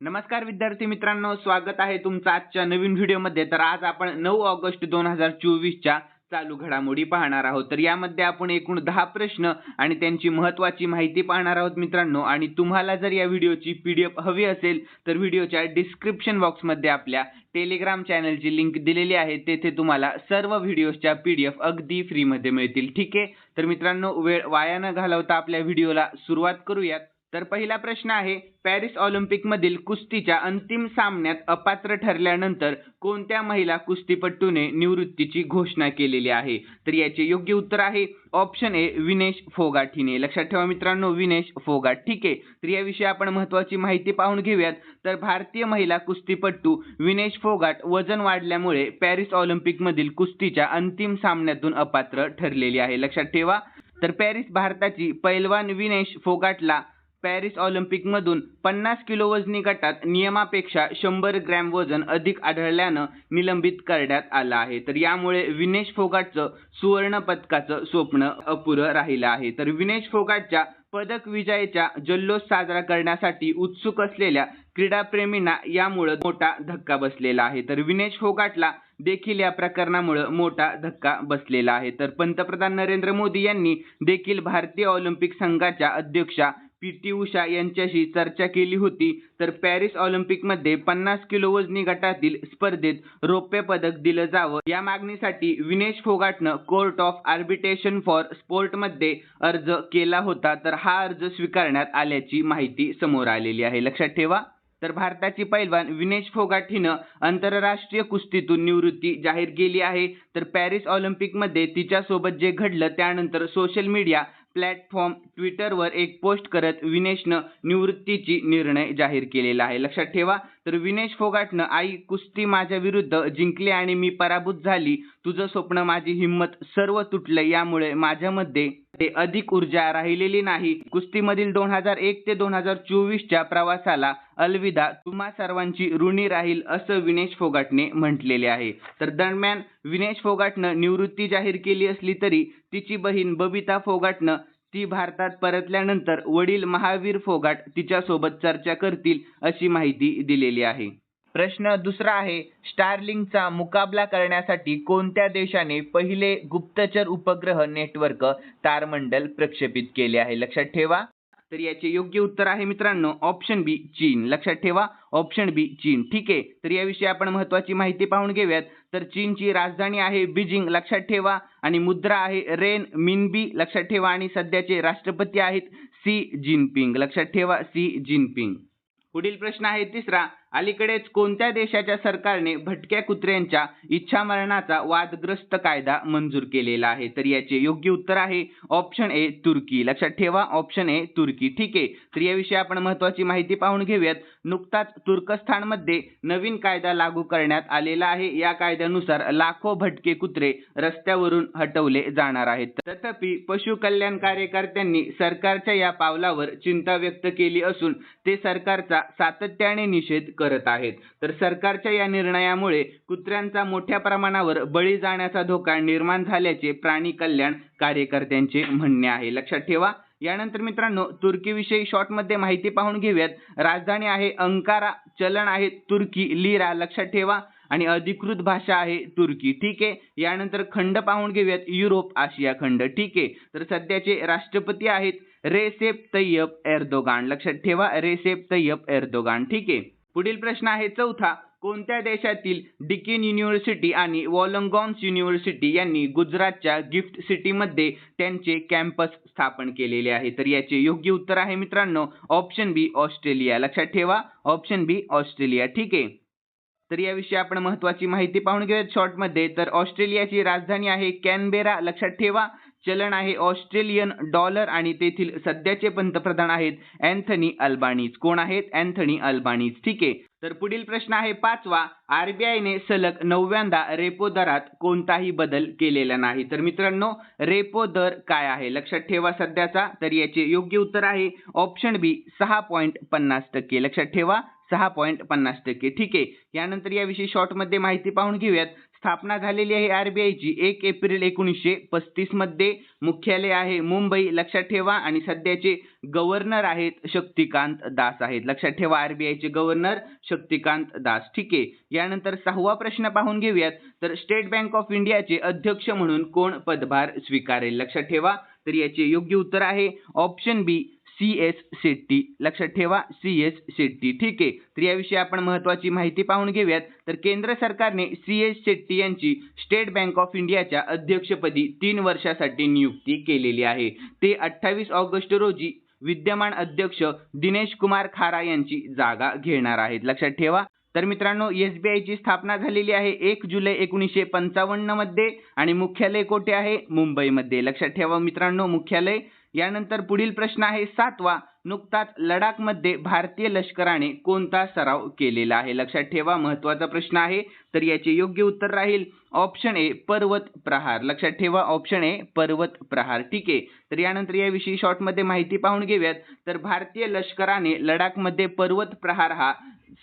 नमस्कार विद्यार्थी मित्रांनो स्वागत आहे तुमचं आजच्या नवीन व्हिडिओमध्ये. तर आज आपण नऊ ऑगस्ट दोन हजार चोवीसच्या चालू घडामोडी पाहणार आहोत. तर यामध्ये आपण एकूण दहा प्रश्न आणि त्यांची महत्त्वाची माहिती पाहणार आहोत मित्रांनो. आणि तुम्हाला जर या व्हिडिओची पी डी एफ हवी असेल तर व्हिडिओच्या डिस्क्रिप्शन बॉक्समध्ये आपल्या टेलिग्राम चॅनलची लिंक दिलेली आहे. तेथे तुम्हाला सर्व व्हिडिओच्या पी डी एफ अगदी फ्रीमध्ये मिळतील. ठीक आहे? तर मित्रांनो वेळ वाया न घालवता आपल्या व्हिडिओला सुरुवात करूयात. तर पहिला प्रश्न आहे पॅरिस ऑलिम्पिकमधील कुस्तीच्या अंतिम सामन्यात अपात्र ठरल्यानंतर कोणत्या महिला कुस्तीपटूने निवृत्तीची घोषणा केलेली आहे? तर याचे योग्य उत्तर आहे ऑप्शन ए विनेश फोगाट हिने लक्षात ठेवा मित्रांनो विनेश फोगाट ठीक आहे तर याविषयी आपण महत्वाची माहिती पाहून घेऊयात. तर भारतीय महिला कुस्तीपटू विनेश फोगाट वजन वाढल्यामुळे पॅरिस ऑलिम्पिकमधील कुस्तीच्या अंतिम सामन्यातून अपात्र ठरलेली आहे. लक्षात ठेवा. तर पॅरिस भारताची पैलवान विनेश फोगाटला पॅरिस ऑलिम्पिकमधून पन्नास किलो वजनी गटात नियमापेक्षा शंभर ग्रॅम वजन अधिक आढळल्यानं निलंबित करण्यात आलं आहे. तर यामुळे विनेश फोगाटचं सुवर्ण पदकाचं स्वप्न अपुरं राहिलं आहे. तर विनेश फोगाटच्या पदक विजयाचा जल्लोष साजरा करण्यासाठी उत्सुक असलेल्या क्रीडाप्रेमींना यामुळं मोठा धक्का बसलेला आहे. तर विनेश फोगाटला देखील या प्रकरणामुळे मोठा धक्का बसलेला आहे. तर पंतप्रधान नरेंद्र मोदी यांनी देखील भारतीय ऑलिम्पिक संघाच्या अध्यक्षा पी टी उषा यांच्याशी चर्चा केली होती. तर पॅरिस ऑलिम्पिकमध्ये पन्नास किलो वजनी गटातील स्पर्धेत रौप्य पदक दिलं जावं. या मागणीसाठी विनेश फोगाटनं कोर्ट ऑफ आर्बिटेशन फॉर स्पोर्टमध्ये अर्ज केला होता. तर हा अर्ज स्वीकारण्यात आल्याची माहिती समोर आलेली आहे. लक्षात ठेवा. तर भारताची पैलवान विनेश फोगाट हिनं आंतरराष्ट्रीय कुस्तीतून निवृत्ती जाहीर केली आहे. तर पॅरिस ऑलिम्पिकमध्ये तिच्यासोबत जे घडलं त्यानंतर सोशल मीडिया प्लॅटफॉर्म ट्विटरवर एक पोस्ट करत विनेशनं निवृत्तीची निर्णय जाहीर केलेला आहे. लक्षात ठेवा तर विनेश फोगाटनं आई कुस्ती माझ्या विरुद्ध जिंकली आणि मी पराभूत झाली. तुझं स्वप्न माझी हिंमत सर्व तुटलं यामुळे माझ्यामध्ये ते अधिक ऊर्जा राहिलेली नाही. कुस्तीमधील दोन हजार एक ते दोन हजार चोवीसच्या प्रवासाला अलविदा तुम्हा सर्वांची ऋणी राहील असं विनेश फोगाटने म्हटलेले आहे. तर दरम्यान विनेश फोगाटनं निवृत्ती जाहीर केली असली तरी तिची बहीण बबिता फोगाटनं ती भारतात परतल्यानंतर वडील महावीर फोगाट तिच्यासोबत चर्चा करतील अशी माहिती दिलेली आहे. प्रश्न दुसरा आहे स्टारलिंकचा मुकाबला करण्यासाठी कोणत्या देशाने पहिले गुप्तचर उपग्रह नेटवर्क तारमंडल प्रक्षेपित केले आहे? लक्षात ठेवा. तर याचे योग्य उत्तर आहे मित्रांनो ऑप्शन बी चीन. लक्षात ठेवा ऑप्शन बी चीन. ठीक आहे. तर याविषयी आपण महत्वाची माहिती पाहून घेऊयात. तर चीनची राजधानी आहे बीजिंग लक्षात ठेवा. आणि मुद्रा आहे रेन मिनबी लक्षात ठेवा. आणि सध्याचे राष्ट्रपती आहेत सी जिनपिंग. लक्षात ठेवा सी जिनपिंग. पुढील प्रश्न आहे तिसरा. अलीकडेच कोणत्या देशाच्या सरकारने भटक्या कुत्र्यांच्या इच्छामरणाचा वादग्रस्त कायदा मंजूर केलेला आहे? तर याचे योग्य उत्तर आहे ऑप्शन ए तुर्की. लक्षात ठेवा ऑप्शन ए तुर्की. ठीक आहे. तर याविषयी आपण महत्वाची माहिती पाहून घेऊयात. नुकताच तुर्कस्थानमध्ये नवीन कायदा लागू करण्यात आलेला आहे. या कायद्यानुसार लाखो भटके कुत्रे रस्त्यावरून हटवले जाणार आहेत. तथापि पशु कल्याण कार्यकर्त्यांनी सरकारच्या या पावलावर चिंता व्यक्त केली असून ते सरकारचा सातत्याने निषेध करत आहेत. तर सरकारच्या या निर्णयामुळे कुत्र्यांचा मोठ्या प्रमाणावर बळी जाण्याचा धोका निर्माण झाल्याचे प्राणी कल्याण कार्यकर्त्यांचे म्हणणे आहे. लक्षात ठेवा. यानंतर मित्रांनो तुर्कीविषयी शॉर्टमध्ये माहिती पाहून घेऊयात. राजधानी आहे अंकारा चलन आहे तुर्की लिरा लक्षात ठेवा. आणि अधिकृत भाषा आहे तुर्की. ठीक आहे? यानंतर खंड पाहून घेऊयात. युरोप आशिया खंड. ठीक आहे? तर सध्याचे राष्ट्रपती आहेत रेसेप तय्यप एर्दोगान. लक्षात ठेवा रेसेप तय्यप एर्दोगान. ठीक आहे? पुढील प्रश्न आहे चौथा. कोणत्या देशातील डिकिन युनिव्हर्सिटी आणि वॉलंगॉन्स युनिव्हर्सिटी यांनी गुजरातच्या गिफ्ट सिटीमध्ये त्यांचे कॅम्पस स्थापन केलेले आहे? तर याचे योग्य उत्तर आहे मित्रांनो ऑप्शन बी ऑस्ट्रेलिया. लक्षात ठेवा ऑप्शन बी ऑस्ट्रेलिया. ठीक आहे? तर याविषयी आपण महत्वाची माहिती पाहून घेऊयात शॉर्टमध्ये तर ऑस्ट्रेलियाची राजधानी आहे कॅनबेरा. लक्षात ठेवा चलन आहे ऑस्ट्रेलियन डॉलर आणि तेथील सध्याचे पंतप्रधान आहेत अँथनी अल्बानीज. कोण आहेत? Anthony Albanese. ठीक आहे. तर पुढील प्रश्न आहे पाचवा. आरबीआयने सलग नवव्यांदा रेपो दरात कोणताही बदल केलेला नाही. तर मित्रांनो रेपो दर काय आहे? लक्षात ठेवा सध्याचा तर याचे योग्य उत्तर आहे ऑप्शन बी सहा पॉईंट पन्नास टक्के. लक्षात ठेवा सहा पॉईंट पन्नास टक्के. ठीक आहे. यानंतर याविषयी शॉर्टमध्ये माहिती पाहून घेऊयात. स्थापना झालेली आहे आरबीआयची एक एप्रिल एकोणीसशे पस्तीसमध्ये मुख्यालय आहे मुंबई. लक्षात ठेवा. आणि सध्याचे गव्हर्नर आहेत शक्तिकांत दास आहेत. लक्षात ठेवा आरबीआयचे गव्हर्नर शक्तिकांत दास. ठीक आहे. यानंतर सहावा प्रश्न पाहून घेऊयात. तर स्टेट बँक ऑफ इंडियाचे अध्यक्ष म्हणून कोण पदभार स्वीकारेल? लक्षात ठेवा. तर याचे योग्य उत्तर आहे option B C S Shetty लक्षात ठेवा सी एस शेट्टी ठीक आहे. तर याविषयी आपण महत्वाची माहिती पाहून घेऊयात. तर केंद्र सरकारने सी एस शेट्टी यांची स्टेट बँक ऑफ इंडियाच्या अध्यक्षपदी तीन वर्षासाठी नियुक्ती केलेली आहे. ते अठ्ठावीस ऑगस्ट रोजी विद्यमान अध्यक्ष दिनेश कुमार खारा यांची जागा घेणार आहेत. लक्षात ठेवा. तर मित्रांनो एस बी आयची स्थापना झालेली आहे एक जुलै एकोणीसशे पंचावन्नमध्ये आणि मुख्यालय कोठे आहे? मुंबईमध्ये. लक्षात ठेवा मित्रांनो मुख्यालय यानंतर पुढील प्रश्न आहे सातवा. नुकताच लडाखमध्ये भारतीय लष्कराने कोणता सराव केलेला आहे? लक्षात ठेवा महत्त्वाचा प्रश्न आहे. तर याचे योग्य उत्तर राहील ऑप्शन ए पर्वत प्रहार. लक्षात ठेवा ऑप्शन ए पर्वत प्रहार. ठीक आहे. तर यानंतर याविषयी शॉर्टमध्ये माहिती पाहून घेऊयात. तर भारतीय लष्कराने लडाखमध्ये पर्वत प्रहार हा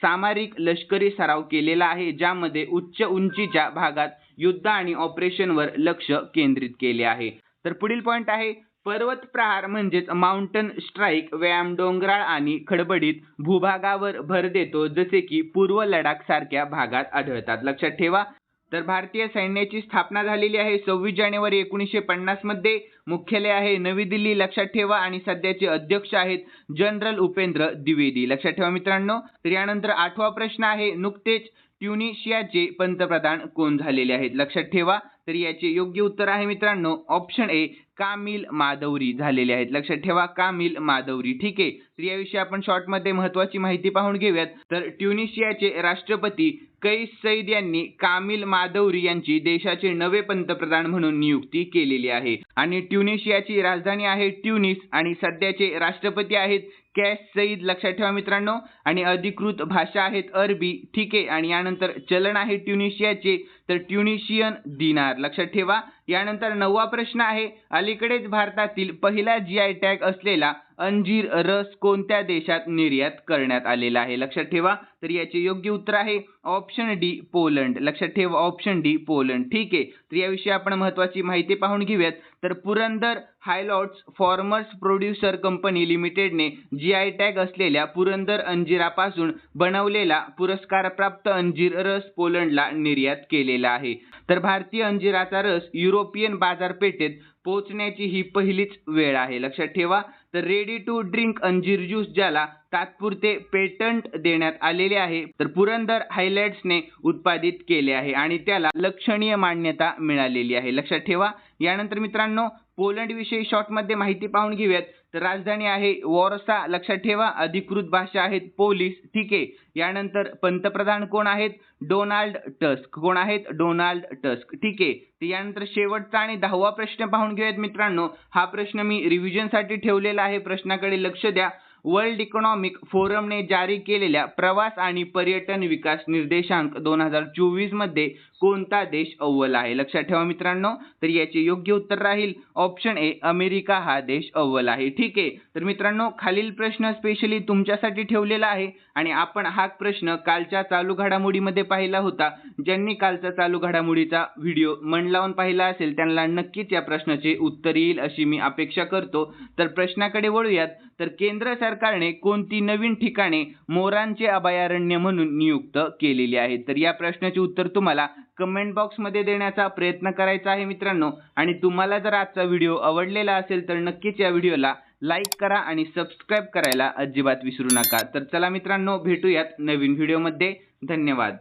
सामरिक लष्करी सराव केलेला आहे ज्यामध्ये उच्च उंचीच्या भागात युद्ध आणि ऑपरेशनवर लक्ष केंद्रित केले आहे. तर पुढील पॉईंट आहे पर्वत प्रहार म्हणजेच माउंटन स्ट्राईक व्यायाम डोंगराळ आणि खडबडीत भूभागावर भर देतो जसे की पूर्व लडाख सारख्या भागात आढळतात. लक्षात ठेवा तर भारतीय सैन्याची स्थापना झालेली आहे सव्वीस जानेवारी एकोणीसशे पन्नासमध्ये. मुख्यालय आहे नवी दिल्ली लक्षात ठेवा. आणि सध्याचे अध्यक्ष आहेत जनरल उपेंद्र द्विवेदी. लक्षात ठेवा मित्रांनो. तर यानंतर आठवा प्रश्न आहे नुकतेच ट्युनिशियाचे पंतप्रधान कोण झालेले आहेत? लक्षात ठेवा. तर याचे योग्य उत्तर आहे मित्रांनो ऑप्शन ए कामिल माधवरी झालेले आहेत. लक्षात ठेवा कामिल माधवरी. ठीक आहे. तर याविषयी आपण शॉर्टमध्ये महत्वाची माहिती पाहून घेऊयात. तर ट्युनिशियाचे राष्ट्रपती कैस सईद यांनी कामिल माधवरी यांची देशाचे नवे पंतप्रधान म्हणून नियुक्ती केलेली आहे. आणि ट्युनिशियाची राजधानी आहे ट्युनिस आणि सध्याचे राष्ट्रपती आहेत कॅश सईद लक्षात ठेवा मित्रांनो. आणि अधिकृत भाषा आहेत अरबी. ठीक आहे. आणि यानंतर चलन आहे ट्युनिशियाचे. तर ट्युनिशियन दिनार. लक्षात ठेवा. यानंतर नववा प्रश्न आहे. अलीकडेच भारतातील पहिला जी आय टॅग असलेला अंजीर रस कोणत्या देशात निर्यात करण्यात आलेला आहे? लक्षात ठेवा. तर याचे योग्य उत्तर आहे. Option D Poland. लक्षात ठेवा. Option D Poland. ठीक आहे. तर याविषयी आपण महत्वाची माहिती पाहून घेऊयात. तर Purandar highlands farmers producer company लिमिटेडने G I tag असलेल्या पुरंदर अंजिरापासून बनवलेला पुरस्कारप्राप्त अंजीर रस पोलंडला निर्यात केलेला आहे. तर भारतीय अंजिराचा रस युरोपियन बाजारपेठेत पोहोचण्याची ही पहिलीच वेळ आहे. लक्षात ठेवा. तर रेडी टू ड्रिंक अंजीर ज्यूस ज्याला तात्पुरते पेटंट देण्यात आलेले आहे. तर पुरंदर हायलाइट्सने उत्पादित केले आहे आणि त्याला लक्षणीय मान्यता मिळालेली आहे. लक्षात ठेवा. यानंतर मित्रांनो पोलंड विषयी शॉर्टमध्ये माहिती पाहून घेऊयात. तर राजधानी आहे वॉरसा. लक्षात ठेवा अधिकृत भाषा आहेत पोलीस ठीक आहे. यानंतर पंतप्रधान कोण आहेत? Donald Tusk. कोण आहेत? Donald Tusk. ठीक आहे. तर यानंतर शेवटचा आणि दहावा प्रश्न पाहून घेऊयात मित्रांनो. हा प्रश्न मी रिव्हिजनसाठी ठेवलेला आहे. प्रश्नाकडे लक्ष द्या. वर्ल्ड इकॉनॉमिक फोरमने जारी केलेल्या प्रवास आणि पर्यटन विकास निर्देशांक दोन हजार चोवीसमध्ये कोणता देश अव्वल आहे? लक्षात ठेवा मित्रांनो तर याचे योग्य उत्तर राहील ऑप्शन ए अमेरिका हा देश अव्वल आहे. ठीक आहे तर मित्रांनो खालील प्रश्न स्पेशली तुमच्यासाठी ठेवलेला आहे आणि आपण हा प्रश्न कालच्या चालू घडामोडीमध्ये पाहिला होता. ज्यांनी कालचा चालू घडामोडीचा व्हिडिओ मन लावून पाहिला असेल त्यांना नक्कीच या प्रश्नाचे उत्तर येईल अशी मी अपेक्षा करतो. तर प्रश्नाकडे वळूयात. तर केंद्र सरकार सरकारने कोणती नवीन ठिकाणे मोरांचे अभयारण्य म्हणून नियुक्त केलेली आहेत? तर या प्रश्नाचे उत्तर तुम्हाला कमेंट बॉक्समध्ये देण्याचा प्रयत्न करायचा आहे मित्रांनो. आणि तुम्हाला जर आजचा व्हिडिओ आवडलेला असेल तर नक्कीच या व्हिडिओला लाईक करा आणि सबस्क्राईब करायला अजिबात विसरू नका. तर चला मित्रांनो भेटूयात नवीन व्हिडिओमध्ये धन्यवाद.